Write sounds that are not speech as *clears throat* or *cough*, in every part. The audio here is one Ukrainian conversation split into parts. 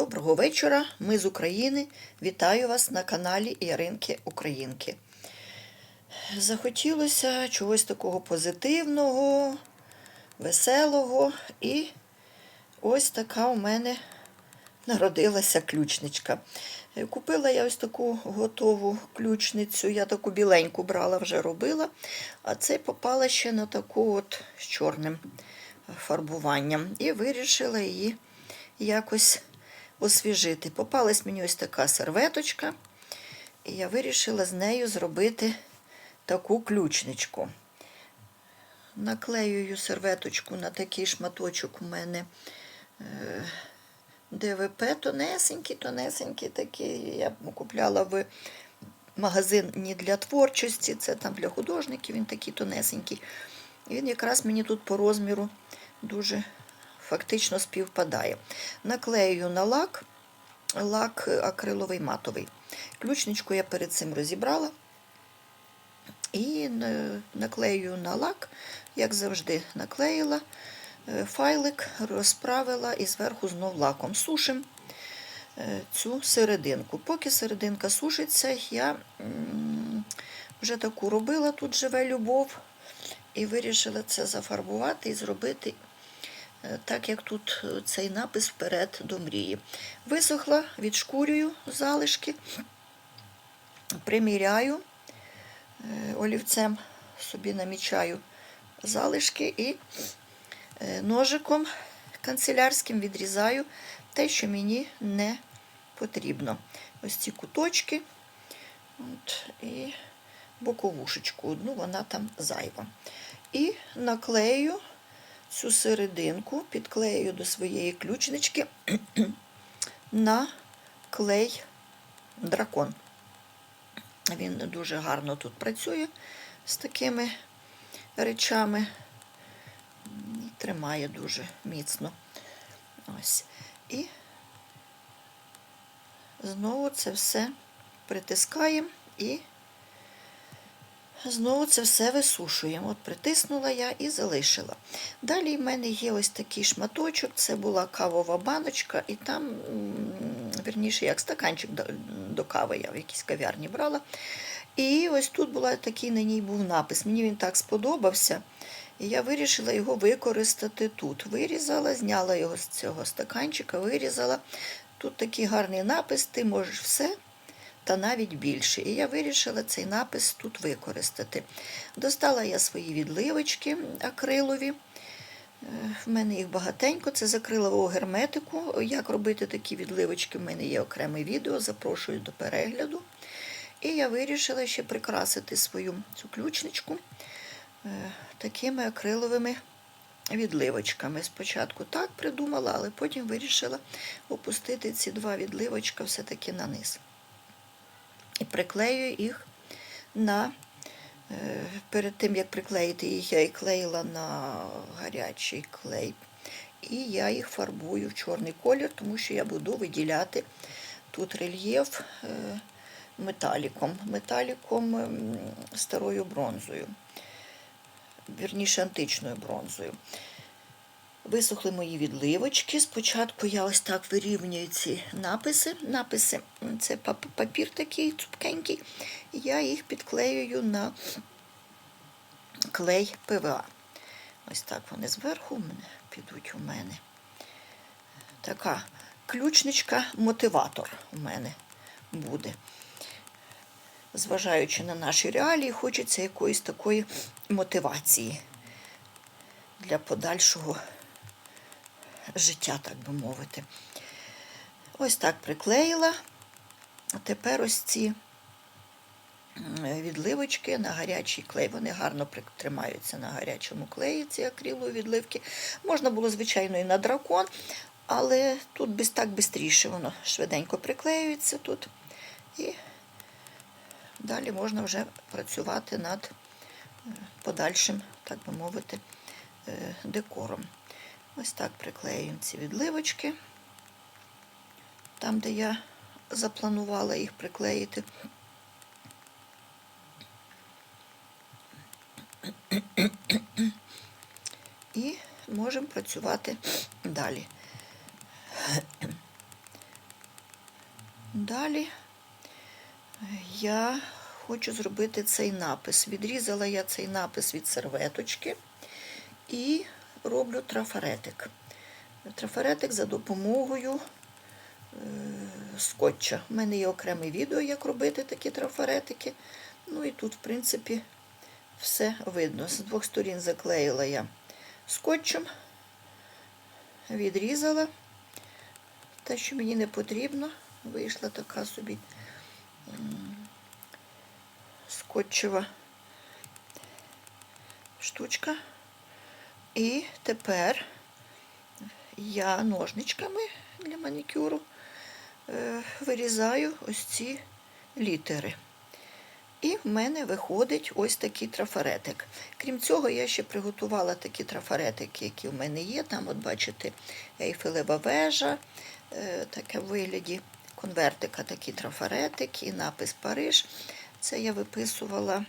Доброго вечора, ми з України. Вітаю вас на каналі Яринки Українки. Захотілося чогось такого позитивного, веселого, і ось така у мене народилася ключничка. Купила я ось таку готову ключницю, я таку біленьку брала, вже робила, а це попала ще на таку от з чорним фарбуванням. І вирішила її якось освіжити. Попалась мені ось така серветочка, і я вирішила з нею зробити таку ключничку. Наклеюю серветочку на такий шматочок у мене е, ДВП тонесенький, тонесенький такий. Я купляла в магазині для творчості, це там для художників, він такий тонесенький. І він якраз мені тут по розміру дуже фактично співпадає. Наклею на лак, лак акриловий матовий. Ключничку я перед цим розібрала. І наклею на лак, як завжди, наклеїла е, файлик, розправила і зверху знов лаком сушим е, цю серединку. Поки серединка сушиться, я вже таку робила, тут живе любов, і вирішила це зафарбувати і зробити е, так, як тут е, цей напис вперед до мрії. Висохла, відшкурюю залишки, приміряю е, олівцем, собі намічаю залишки і е, ножиком канцелярським відрізаю те, що мені не потрібно. Ось ці куточки от, і боковушечку одну, вона там зайва. І наклею цю серединку, підклею до своєї ключнички *clears throat* на клей дракон. Він дуже гарно тут працює з такими речами. І тримає дуже міцно. Ось. І знову це все притискаємо і знову це все висушуємо. От притиснула я і залишила. Далі в мене є ось такий шматочок, це була кавова баночка, і там, м, вірніше, як стаканчик до кави я в якійсь кав'ярні брала. І ось тут була такий на ній був напис. Мені він так сподобався. І я вирішила його використати тут. Вирізала, зняла його з цього стаканчика, вирізала. Тут такий гарний напис, ти можеш все, та навіть більше. І я вирішила цей напис тут використати. Достала я свої відливочки акрилові. Е, В мене їх багатенько, це з акрилового герметику. Як робити такі відливочки, в мене є окреме відео, запрошую до перегляду. І я вирішила ще прикрасити свою цю ключничку е, такими акриловими відливочками. Спочатку так придумала, але потім вирішила опустити ці два відливочка все-таки на низ. І приклею їх на. е, Перед тим, як приклеїти їх, я їх клеїла на гарячий клей. І я їх фарбую в чорний колір, тому що я буду виділяти тут рельєф е, металіком, металіком ем, старою бронзою, вірніше античною бронзою. Висохли мої відливочки. Спочатку я ось так вирівнюю ці написи. Написи це папір такий цупкенький. Я їх підклеюю на клей ПВА. Ось так вони зверху підуть у мене. Така ключничка-мотиватор у мене буде. Зважаючи на наші реалії, хочеться якоїсь такої мотивації для подальшого життя, так би мовити. Ось так приклеїла. Тепер ось ці відливочки на гарячий клей. Вони гарно тримаються на гарячому клеї, ці акрилові відливки. Можна було, звичайно, і на дракон, але тут так швидше воно швиденько приклеюється тут. І далі можна вже працювати над е, подальшим, так би мовити, е, декором. Ось так приклеюємо ці відливочки, там, де я запланувала їх приклеїти. І можемо працювати далі. Далі я хочу зробити цей напис. Відрізала я цей напис від серветочки і роблю трафаретик. Трафаретик за допомогою е, скотча. У мене є окреме відео, як робити такі трафаретики. Ну і тут, в принципі, все видно. З двох сторін заклеїла я скотчем, відрізала те, що мені не потрібно. Вийшла така собі скотчева штучка. І тепер я ножничками для манікюру е, вирізаю ось ці літери. І в мене виходить ось такий трафаретик. Крім цього, я ще приготувала такі трафаретики, які в мене є. Там, от бачите, ейфелева вежа, е, таке в вигляді конвертика, такий трафаретик і напис Париж. Це я виписувала,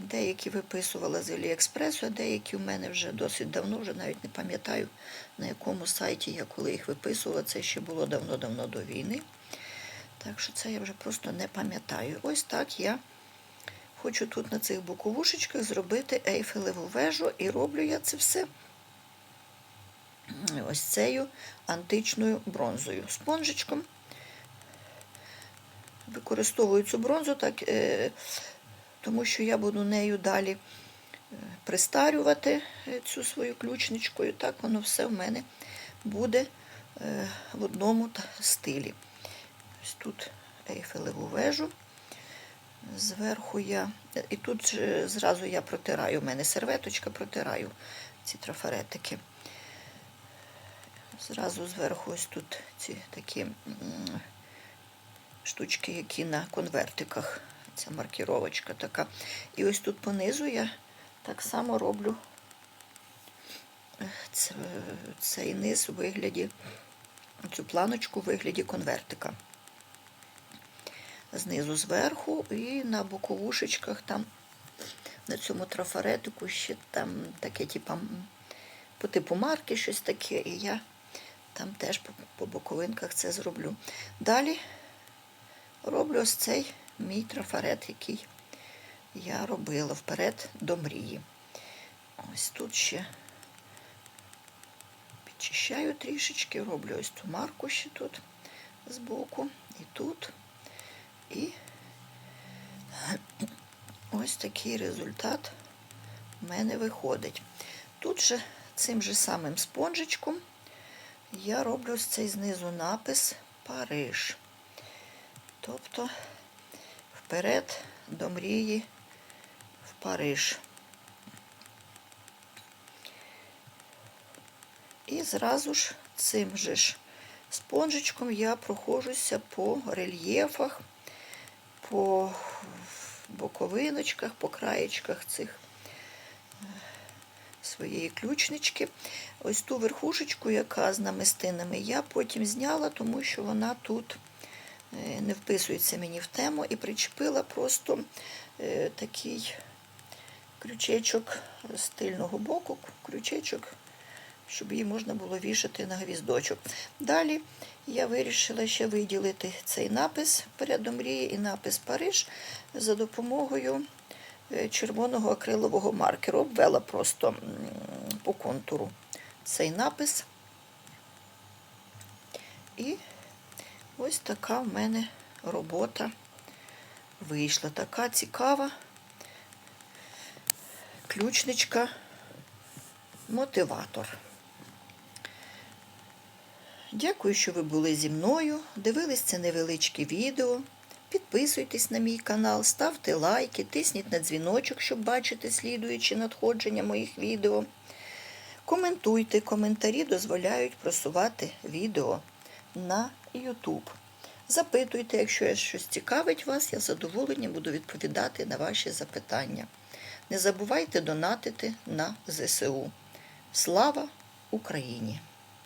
деякі виписувала з Аліекспресу, а деякі в мене вже досить давно, вже навіть не пам'ятаю, на якому сайті я коли їх виписувала. Це ще було давно-давно до війни. Так що це я вже просто не пам'ятаю. Ось так я хочу тут на цих боковушечках зробити ейфелеву вежу, і роблю я це все ось цією античною бронзою. Спонжичком. Використовую цю бронзу, так, е, тому що я буду нею далі е, пристарювати е, цю свою ключничкою. Так воно все в мене буде е, в одному стилі. Ось тут ейфелеву вежу. Зверху я. І тут зразу я протираю, у мене серветочка, протираю ці трафаретики. Зразу зверху ось тут ці такі штучки, які на конвертиках. Ця маркіровочка така. І ось тут понизу я так само роблю цей низ у вигляді, цю планочку у вигляді конвертика знизу зверху і на боковушечках там на цьому трафаретику ще там таке, типу, по типу марки щось таке, і я там теж по, по боковинках це зроблю. Далі роблю ось цей мій трафарет, який я робила вперед до мрії. Ось тут ще підчищаю трішечки, роблю ось ту марку ще тут збоку і тут. І *clears throat* ось такий результат в мене виходить. Тут же цим же самим спонжичком я роблю ось цей знизу напис Париж. Тобто вперед до мрії в Париж. І зразу ж цим же ж спонжичком я проходжуся по рельєфах, по боковиночках, по краєчках цих е, своєї ключнички. Ось ту верхушечку, яка з намистинами, я потім зняла, тому що вона тут не вписується мені в тему і причепила просто е, такий крючечок з тильного боку, крючечок щоб її можна було вішати на гвіздочок. Далі я вирішила ще виділити цей напис перед мрії і напис Париж за допомогою е, червоного акрилового маркеру. Обвела просто по контуру цей напис. І ось така в мене робота вийшла. Така цікава ключничка мотиватор. Дякую, що ви були зі мною. Дивились це невеличке відео. Підписуйтесь на мій канал, ставте лайки, тисніть на дзвіночок, щоб бачити слідуючі надходження моїх відео. Коментуйте, коментарі дозволяють просувати відео на YouTube. Запитуйте, якщо щось цікавить вас, я з буду відповідати на ваші запитання. Не забувайте донатити на ЗСУ. Слава Україні!